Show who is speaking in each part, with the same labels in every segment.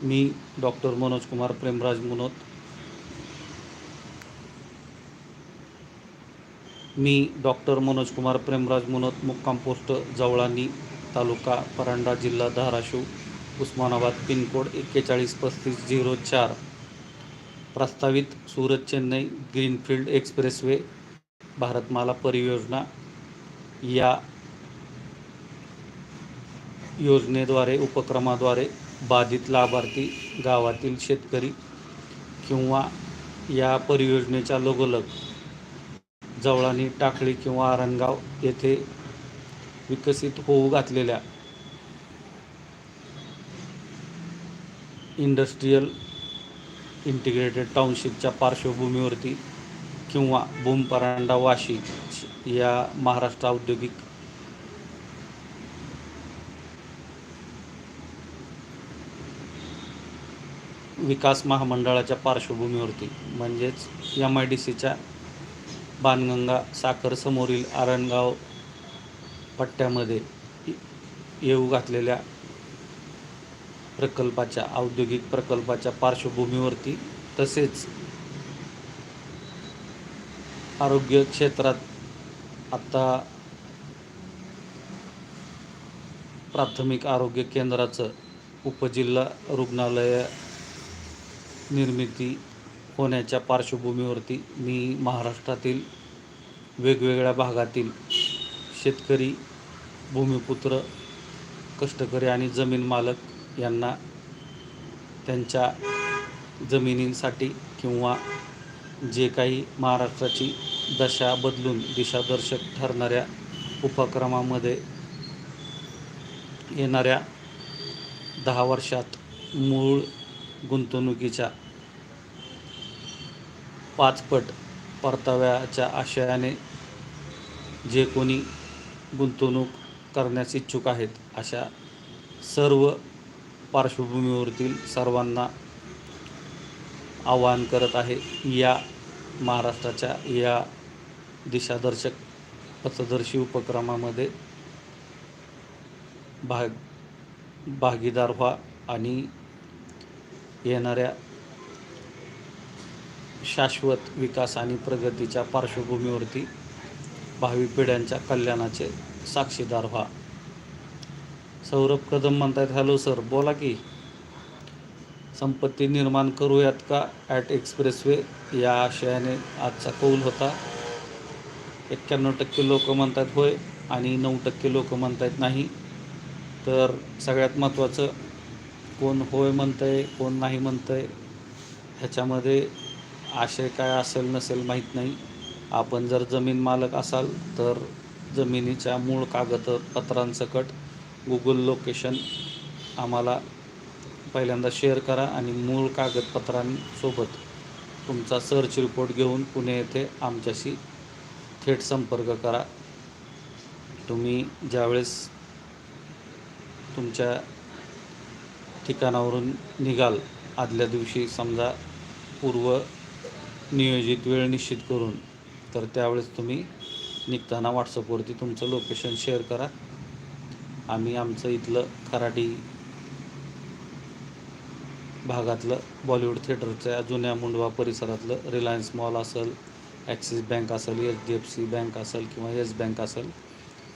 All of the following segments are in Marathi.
Speaker 1: मी डॉक्टर मनोज कुमार प्रेमराज मुनोत. मी डॉक्टर मनोज कुमार प्रेमराज मुनोत मुक्काम पोस्ट जवळानी तालुका परांडा जिल्हा धाराशिव उस्मानाबाद पिनकोड एक्केचाळीस पस्तीस झिरो चार. प्रस्तावित सुरत चेन्नई ग्रीनफील्ड एक्सप्रेसवे भारतमाला परियोजना या योजनेद्वारे उपक्रमाद्वारे बाधित लाभार्थी गावातील शेतकरी किंवा या परियोजनेच्या लगोलग जवळानी टाकळी किंवा आरणगाव येथे विकसित होऊ घातलेल्या इंडस्ट्रीयल इंटिग्रेटेड टाउनशिपच्या पार्श्वभूमीवरती किंवा भूमपरांडा वाशी या महाराष्ट्र औद्योगिक विकास महामंडळाच्या पार्श्वभूमीवरती म्हणजेच एम आय डी सीच्या बाणगंगा साखर समोरील आरणगाव पट्ट्यामध्ये येऊ घातलेल्या प्रकल्पाच्या औद्योगिक प्रकल्पाच्या पार्श्वभूमीवरती तसेच आरोग्य क्षेत्रात आत्ता प्राथमिक आरोग्य केंद्राचं उपजिल्हा रुग्णालय निर्मिती होण्याच्या पार्श्वभूमीवरती मी महाराष्ट्रातील वेगवेगळ्या भागातील शेतकरी भूमिपुत्र कष्टकरी आणि जमीन मालक यांना त्यांच्या जमिनींसाठी किंवा जे काही महाराष्ट्राची दशा बदलून दिशादर्शक ठरणाऱ्या उपक्रमामध्ये येणाऱ्या दहा वर्षात मूळ गुंतवणुकीच्या पाचपट परताव्याच्या आशयाने जे कोणी गुंतवणूक करण्यास इच्छुक आहेत अशा सर्व पार्श्वभूमीवरतील सर्वांना आवाहन करत आहे या महाराष्ट्राच्या या दिशादर्शक पथदर्शी उपक्रमामध्ये भाग भागीदार व्हा आणि येणाऱ्या शाश्वत विकास आणि प्रगतीच्या पार्श्वभूमीवरती भावी पिढ्यांच्या कल्याणाचे साक्षीदार व्हा. सौरभ कदम म्हणतात हॅलो सर बोला की. संपत्ती निर्माण करूयात का? At expressway. या आशयाने आजचा कौल होता. एक्क्याण्णव टक्के लोक म्हणतात होय. आणि नऊ टक्के लोक म्हणतात नाही. तर सगळ्यात महत्त्वाचं कोण होय म्हणतं आहे कोण नाही म्हणतं आहे ह्याच्यामध्ये आशय काय असेल नसेल माहीत नाही. आपण जर जमीन मालक असाल तर जमिनीच्या मूळ कागदपत्रांसकट गुगल लोकेशन आम्हाला पहिल्यांदा शेअर करा आणि मूळ कागदपत्रांसोबत तुमचा सर्च रिपोर्ट घेऊन पुणे येथे आमच्याशी थेट संपर्क करा. तुम्ही ज्यावेळेस तुमच्या ठिकाणावरून निघाल. आदल्या दिवशी समजा पूर्व नियोजित वेळ निश्चित करून तर त्यावेळेस तुम्ही निघताना व्हॉट्सअपवरती तुमचं लोकेशन शेअर करा. आम्ही आमचं इथलं खराडी भागातलं बॉलिवूड थिएटरच्या जुन्या मुंडवा परिसरातलं रिलायन्स मॉल असेल ॲक्सिस बँक असेल H D F C bank असेल किंवा येस बँक असेल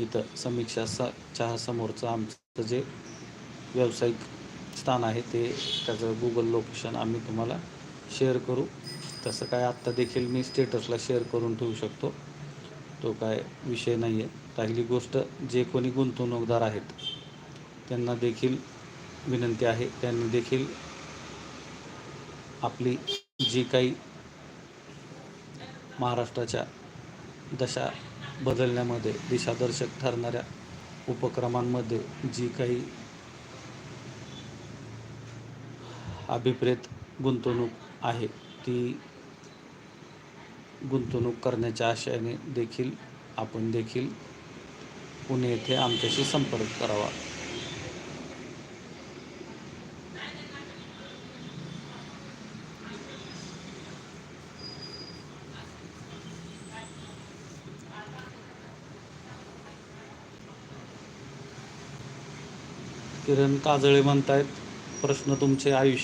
Speaker 1: इथं समीक्षा स चहासमोरचं आमचं जे व्यावसायिक स्थान आहे ते त्याचं गुगल लोकेशन आम्ही तुम्हाला शेअर करू. तसं काय आत्ता देखील मी स्टेटसला शेअर करून ठेवू शकतो. तो काय विषय नाही आहे राहिली गोष्ट जे कोणी गुंतवणूकदार आहेत त्यांना देखील विनंती आहे. त्यांनी देखील आपली जी काही महाराष्ट्राच्या दशा बदलण्यामध्ये दिशादर्शक ठरणाऱ्या उपक्रमांमध्ये जी काही अभिप्रेत गुंतवणूक आहे. ती गुंतवणूक करण्याच्या आशयाने देखील आपण देखील पुणे येथे आमच्याशी संपर्क करावा. किरण काजळे म्हणतायत प्रश्न तुमचे आयुष्य